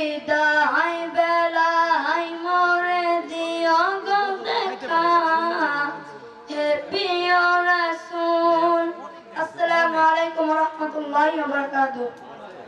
বিদায় বেলায় মরে দিও গো দেখা। হে প্রিয় রাসূল, আসসালামু আলাইকুম ওয়া রাহমাতুল্লাহি ওয়া বারাকাতুহু।